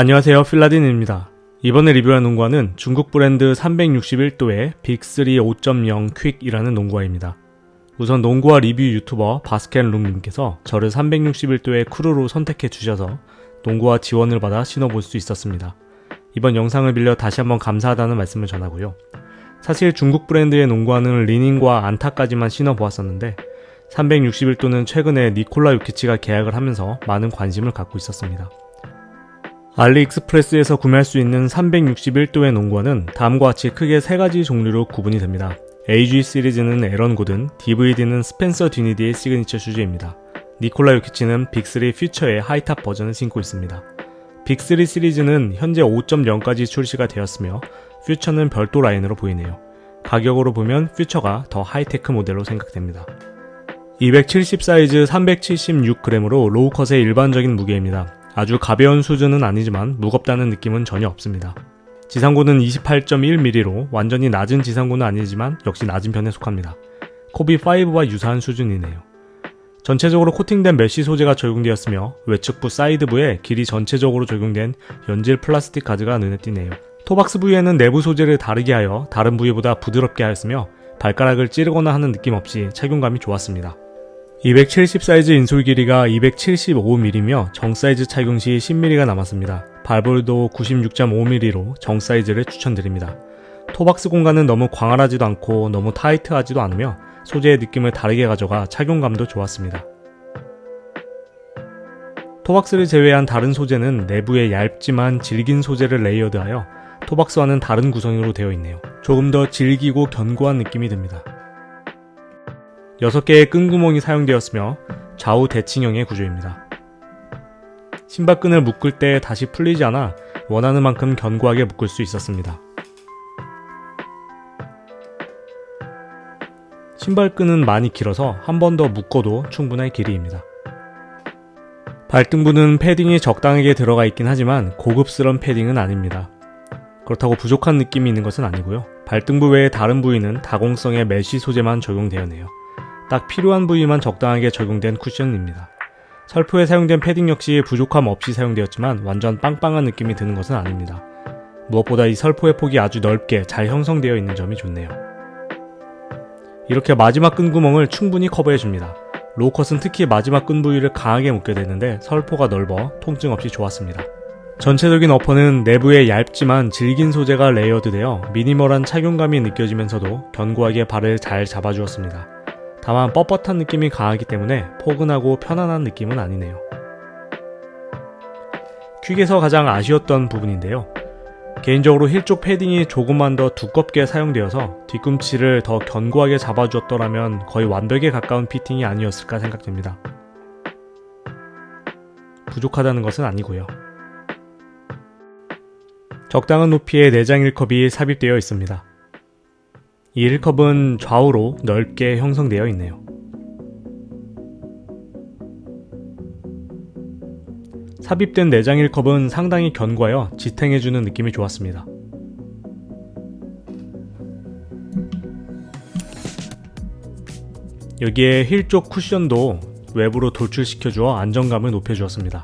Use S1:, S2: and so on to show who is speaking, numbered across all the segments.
S1: 안녕하세요 필라딘입니다. 이번에 리뷰할 농구화는 중국 브랜드 361도의 빅3 5.0 퀵이라는 농구화입니다. 우선 농구화 리뷰 유튜버 바스켓룸님께서 저를 361도의 크루로 선택해 주셔서 농구화 지원을 받아 신어볼 수 있었습니다. 이번 영상을 빌려 다시 한번 감사하다는 말씀을 전하고요. 사실 중국 브랜드의 농구화는 리닝과 안타까지만 신어보았었는데 361도는 최근에 니콜라 유키치가 계약을 하면서 많은 관심을 갖고 있었습니다. 알리익스프레스에서 구매할 수 있는 361도의 농구화는 다음과 같이 크게 세 가지 종류로 구분이 됩니다. AG 시리즈는 에런 고든, DVD는 스펜서 디니디의 시그니처 슈즈입니다. 니콜라 요키치는 빅3 퓨처의 하이탑 버전을 신고 있습니다. 빅3 시리즈는 현재 5.0까지 출시가 되었으며 퓨처는 별도 라인으로 보이네요. 가격으로 보면 퓨처가 더 하이테크 모델로 생각됩니다. 270 사이즈 376g으로 로우컷의 일반적인 무게입니다. 아주 가벼운 수준은 아니지만 무겁다는 느낌은 전혀 없습니다. 지상고는 28.1mm로 완전히 낮은 지상고는 아니지만 역시 낮은 편에 속합니다. 코비5와 유사한 수준이네요. 전체적으로 코팅된 메쉬 소재가 적용되었으며 외측부 사이드부에 길이 전체적으로 적용된 연질 플라스틱 가드가 눈에 띄네요. 토박스 부위에는 내부 소재를 다르게 하여 다른 부위보다 부드럽게 하였으며 발가락을 찌르거나 하는 느낌 없이 착용감이 좋았습니다. 270 사이즈 인솔 길이가 275mm며 정 사이즈 착용 시 10mm가 남았습니다. 발볼도 96.5mm로 정 사이즈를 추천드립니다. 토박스 공간은 너무 광활하지도 않고 너무 타이트하지도 않으며 소재의 느낌을 다르게 가져가 착용감도 좋았습니다. 토박스를 제외한 다른 소재는 내부에 얇지만 질긴 소재를 레이어드하여 토박스와는 다른 구성으로 되어 있네요. 조금 더 질기고 견고한 느낌이 듭니다. 6개의 끈구멍이 사용되었으며 좌우 대칭형의 구조입니다. 신발끈을 묶을 때 다시 풀리지 않아 원하는 만큼 견고하게 묶을 수 있었습니다. 신발끈은 많이 길어서 한 번 더 묶어도 충분할 길이입니다. 발등부는 패딩이 적당하게 들어가 있긴 하지만 고급스러운 패딩은 아닙니다. 그렇다고 부족한 느낌이 있는 것은 아니고요. 발등부 외의 다른 부위는 다공성의 메쉬 소재만 적용되었네요. 딱 필요한 부위만 적당하게 적용된 쿠션입니다. 설포에 사용된 패딩 역시 부족함 없이 사용되었지만 완전 빵빵한 느낌이 드는 것은 아닙니다. 무엇보다 이 설포의 폭이 아주 넓게 잘 형성되어 있는 점이 좋네요. 이렇게 마지막 끈 구멍을 충분히 커버해줍니다. 로컷은 특히 마지막 끈 부위를 강하게 묶게 되는데 설포가 넓어 통증 없이 좋았습니다. 전체적인 어퍼는 내부에 얇지만 질긴 소재가 레이어드되어 미니멀한 착용감이 느껴지면서도 견고하게 발을 잘 잡아주었습니다. 다만 뻣뻣한 느낌이 강하기 때문에 포근하고 편안한 느낌은 아니네요. 퀵에서 가장 아쉬웠던 부분인데요. 개인적으로 힐 쪽 패딩이 조금만 더 두껍게 사용되어서 뒤꿈치를 더 견고하게 잡아주었더라면 거의 완벽에 가까운 피팅이 아니었을까 생각됩니다. 부족하다는 것은 아니고요. 적당한 높이의 내장 1컵이 삽입되어 있습니다. 이 1컵은 좌우로 넓게 형성되어 있네요. 삽입된 내장 1컵은 상당히 견고하여 지탱해주는 느낌이 좋았습니다. 여기에 힐 쪽 쿠션도 외부로 돌출시켜 주어 안정감을 높여 주었습니다.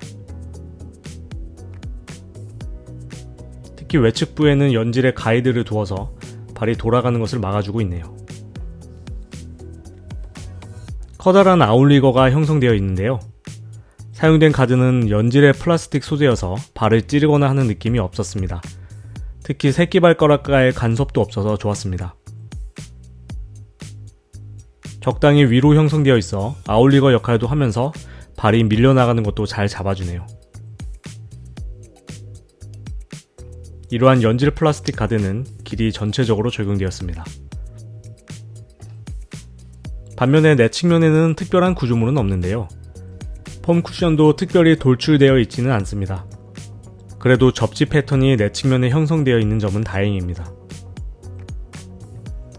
S1: 특히 외측부에는 연질에 가이드를 두어서 발이 돌아가는 것을 막아주고 있네요. 커다란 아울리거가 형성되어 있는데요. 사용된 가드는 연질의 플라스틱 소재여서 발을 찌르거나 하는 느낌이 없었습니다. 특히 새끼 발가락과의 간섭도 없어서 좋았습니다. 적당히 위로 형성되어 있어 아울리거 역할도 하면서 발이 밀려나가는 것도 잘 잡아주네요. 이러한 연질 플라스틱 가드는 길이 전체적으로 적용되었습니다. 반면에 내 측면에는 특별한 구조물은 없는데요. 폼 쿠션도 특별히 돌출되어 있지는 않습니다. 그래도 접지 패턴이 내 측면에 형성되어 있는 점은 다행입니다.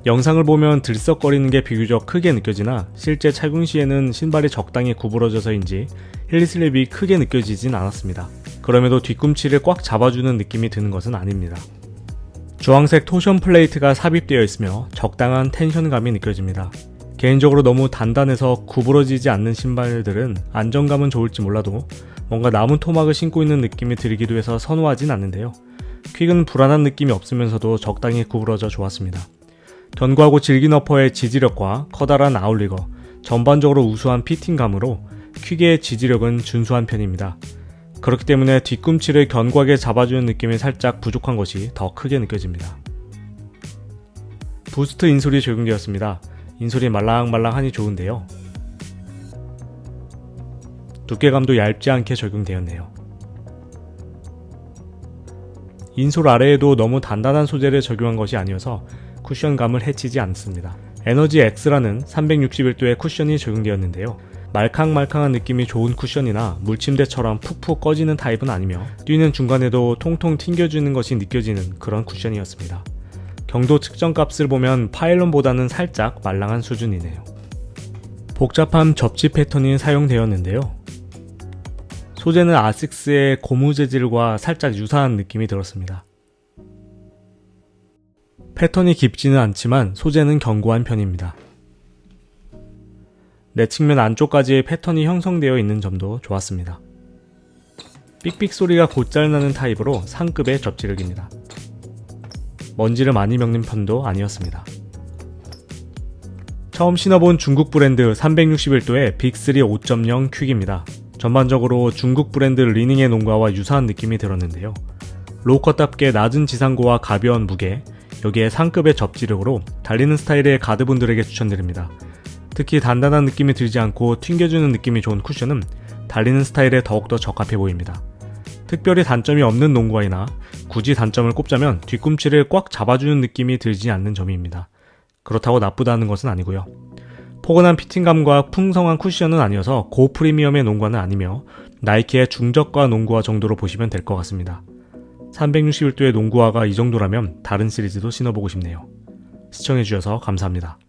S1: 영상을 보면 들썩거리는 게 비교적 크게 느껴지나 실제 착용 시에는 신발이 적당히 구부러져서인지 힐리슬립이 크게 느껴지진 않았습니다. 그럼에도 뒤꿈치를 꽉 잡아주는 느낌이 드는 것은 아닙니다. 주황색 토션 플레이트가 삽입되어 있으며 적당한 텐션감이 느껴집니다. 개인적으로 너무 단단해서 구부러지지 않는 신발들은 안정감은 좋을지 몰라도 뭔가 나무 토막을 신고 있는 느낌이 들기도 해서 선호하진 않는데요. 퀵은 불안한 느낌이 없으면서도 적당히 구부러져 좋았습니다. 견고하고 질긴 어퍼의 지지력과 커다란 아울리거, 전반적으로 우수한 피팅감으로 퀵의 지지력은 준수한 편입니다. 그렇기 때문에 뒤꿈치를 견고하게 잡아주는 느낌이 살짝 부족한 것이 더 크게 느껴집니다. 부스트 인솔이 적용되었습니다. 인솔이 말랑말랑하니 좋은데요. 두께감도 얇지 않게 적용되었네요. 인솔 아래에도 너무 단단한 소재를 적용한 것이 아니어서 쿠션감을 해치지 않습니다. 에너지 X라는 361도의 쿠션이 적용되었는데요. 말캉말캉한 느낌이 좋은 쿠션이나 물침대처럼 푹푹 꺼지는 타입은 아니며 뛰는 중간에도 통통 튕겨주는 것이 느껴지는 그런 쿠션이었습니다. 경도 측정 값을 보면 파일론보다는 살짝 말랑한 수준이네요. 복잡한 접지 패턴이 사용되었는데요. 소재는 아식스의 고무 재질과 살짝 유사한 느낌이 들었습니다. 패턴이 깊지는 않지만 소재는 견고한 편입니다. 내 측면 안쪽까지 패턴이 형성되어 있는 점도 좋았습니다. 삑삑 소리가 곧잘 나는 타입으로 상급의 접지력입니다. 먼지를 많이 먹는 편도 아니었습니다. 처음 신어본 중국 브랜드 361도의 빅3 5.0 퀵입니다. 전반적으로 중국 브랜드 리닝의 농가와 유사한 느낌이 들었는데요. 로커답게 낮은 지상고와 가벼운 무게, 여기에 상급의 접지력으로 달리는 스타일의 가드분들에게 추천드립니다. 특히 단단한 느낌이 들지 않고 튕겨주는 느낌이 좋은 쿠션은 달리는 스타일에 더욱더 적합해 보입니다. 특별히 단점이 없는 농구화이나 굳이 단점을 꼽자면 뒤꿈치를 꽉 잡아주는 느낌이 들지 않는 점입니다. 그렇다고 나쁘다는 것은 아니고요. 포근한 피팅감과 풍성한 쿠션은 아니어서 고프리미엄의 농구화는 아니며 나이키의 중저가 농구화 정도로 보시면 될 것 같습니다. 361도의 농구화가 이 정도라면 다른 시리즈도 신어보고 싶네요. 시청해주셔서 감사합니다.